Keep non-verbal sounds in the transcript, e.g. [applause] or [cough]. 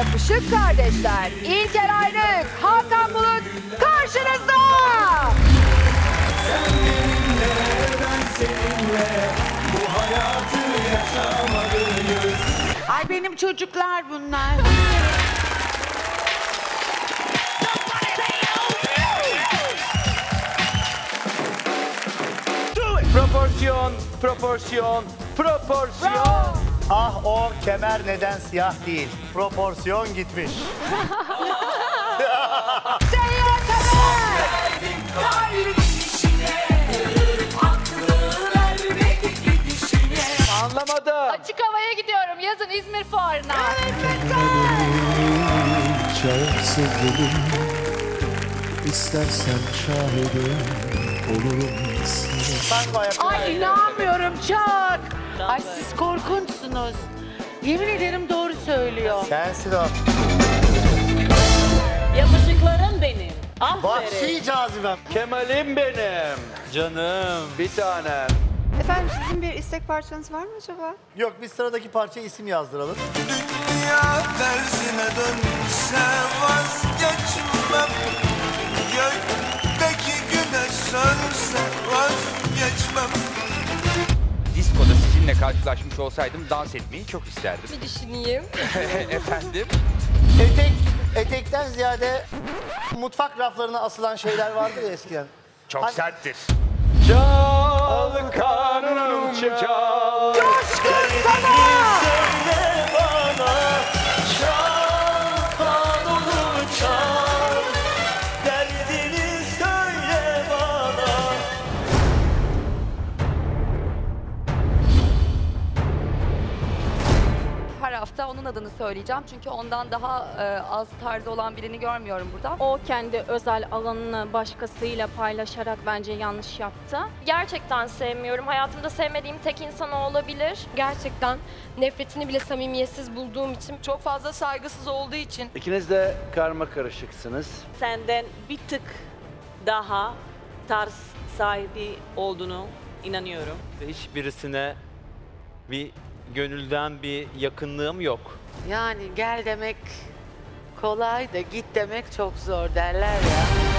Şık kardeşler İlker Ayrık, Hakan Bulut karşınızda. Ay benim çocuklar bunlar. Proporsiyon, proporsiyon, proporsiyon. Ah o kemer neden siyah değil? Proporsiyon gitmiş. Seyyar Taner. Anlamadım. Açık havaya gidiyorum yazın İzmir fuarına. Çağırsa gelin İstersen şahidim olurum. Ay inanmıyorum çok. Yemin ederim doğru söylüyor. Sensin o. Yakışıklarım benim. Aferin. Vahşi cazibem. Kemal'im benim. Canım. Bir tanem. Efendim sizin bir istek parçanız var mı acaba? Yok biz sıradaki parçaya isim yazdıralım. Dünya tersine dönse vazgeçmem Sizinle karşılaşmış olsaydım dans etmeyi çok isterdim. Bir düşüneyim. [laughs] Efendim? Etek, etekten ziyade mutfak raflarına asılan şeyler vardı ya eskiden. Çok Hadi. serttir. Çal kanunum çal. Söyle Her hafta onun adını söyleyeceğim çünkü ondan daha e, az tarzı olan birini görmüyorum burada. O kendi özel alanını başkasıyla paylaşarak bence yanlış yaptı. Gerçekten sevmiyorum. Hayatımda sevmediğim tek insan o olabilir. Gerçekten nefretini bile samimiyetsiz bulduğum için Çok fazla saygısız olduğu için İkiniz de karma karışıksınız. senden bir tık daha tarz sahibi olduğunu inanıyorum. Hiçbirisine bir gönülden bir yakınlığım yok. Yani gel demek kolay da git demek çok zor derler ya.